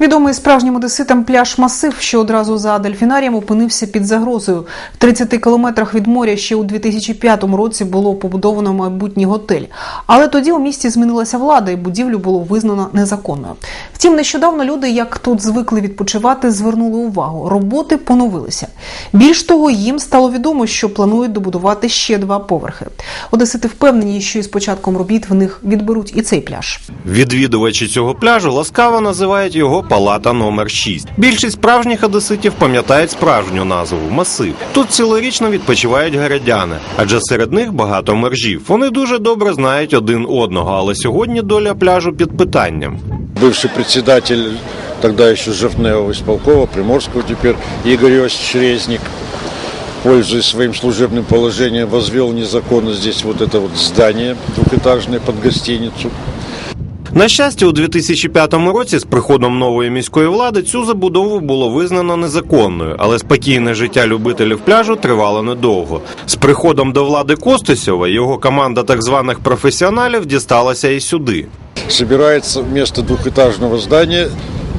Відомий справжнім одеситам пляж Масив, що одразу за дельфінарієм опинився під загрозою. В 30 кілометрах від моря ще у 2005 році було побудовано майбутній готель. Але тоді у місті змінилася влада, і будівлю було визнано незаконною. Втім, нещодавно люди, як тут звикли відпочивати, звернули увагу. Роботи поновилися. Більш того, їм стало відомо, що планують добудувати ще два поверхи. Одесити впевнені, що із початком робіт в них відберуть і цей пляж. Відвідувачі цього пляжу ласкаво називають його палата номер 6 Більшість справжніх одеситів пам'ятають справжню назву масив. Тут цілорічно відпочивають городяни, адже серед них багато мержів. Вони дуже добре знають один одного, але сьогодні доля пляжу під питанням. Бывший председатель тогда еще Жовтневого исполкова, Приморского теперь, Игорь Иосифович Резник, пользуясь своим служебным положением, возвел незаконно здесь вот это вот здание двухэтажное под гостиницу. На щастя, у 2005 році з приходом нової міської влади цю забудову було визнано незаконною, але спокійне життя любителів пляжу тривало недовго. З приходом до влади Костусєва його команда так званих професіоналів дісталася і сюди. Собирается вместо двухэтажного здания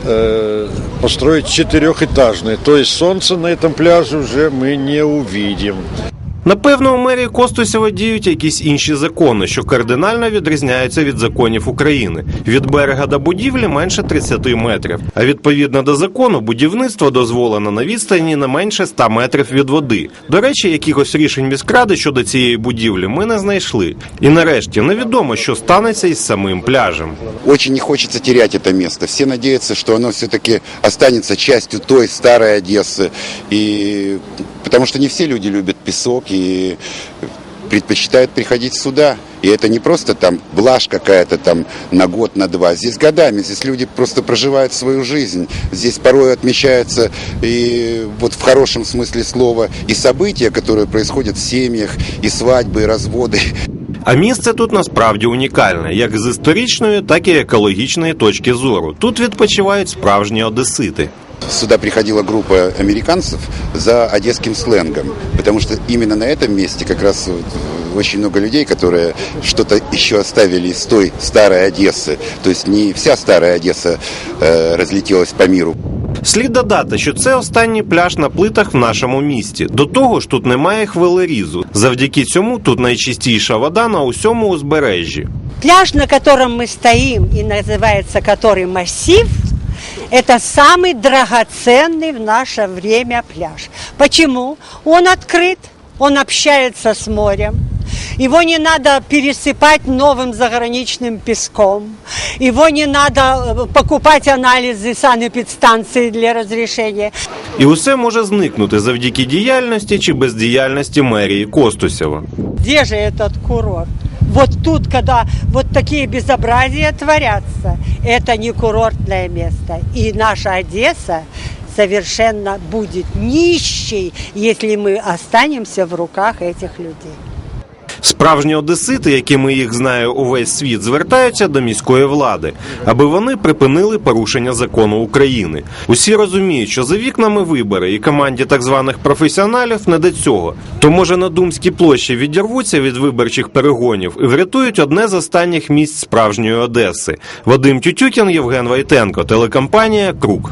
э, построить четырехэтажное. То есть солнца на этом пляже уже мы не увидим. Напевно, у мерії Костусєва діють якісь інші закони, що кардинально відрізняються від законів України. Від берега до будівлі менше 30 метрів. А відповідно до закону, будівництво дозволено на відстані не менше 100 метрів від води. До речі, якихось рішень міськради щодо цієї будівлі ми не знайшли. І нарешті невідомо, що станеться із самим пляжем. Очень не хочется терять это место. Все надеются, что оно все-таки останется частью той старой Одессы. И потому что не все люди любят песок и предпочитают приходить сюда. И это не просто там блажь какая-то там на год, на два. Здесь годами, здесь люди просто проживают свою жизнь. Здесь порой отмечаются и вот в хорошем смысле слова и события, которые происходят в семьях, и свадьбы, и разводы. А місце тут насправді унікальне, як з історичної, так і екологічної точки зору. Тут відпочивають справжні одесити. Сюда приходила группа американцев за одесским сленгом, потому что именно на этом месте как раз вот очень много людей, которые что-то еще оставили из той старой Одессы. То есть не вся старая Одесса э, разлетелась по миру. Слід додати, що це останній пляж на плитах в нашому місті. До того ж, тут немає хвилерізу. Завдяки цьому тут найчистіша вода на усьому узбережжі. Пляж, на котором мы стоим и называется который массив, это самый драгоценный в наше время пляж. Почему? Он открыт, он общается с морем. Его не надо пересыпать новым заграничным песком. Его не надо э, покупать анализы санэпидстанции для разрешения. І усе може зникнути завдяки діяльності чи бездіяльності мерії Костусєва. Где же этот курорт? Вот тут, когда вот такие безобразия творятся, это не курортное место. И наша Одесса совершенно будет нищей, если мы останемся в руках этих людей. Справжні одесити, якими їх знає увесь світ, звертаються до міської влади, аби вони припинили порушення закону України. Усі розуміють, що за вікнами вибори і команді так званих професіоналів не до цього. То може на Думській площі відірвуться від виборчих перегонів і врятують одне з останніх місць справжньої Одеси. Вадим Тютюкін, Євген Вайтенко, телекомпанія Круг.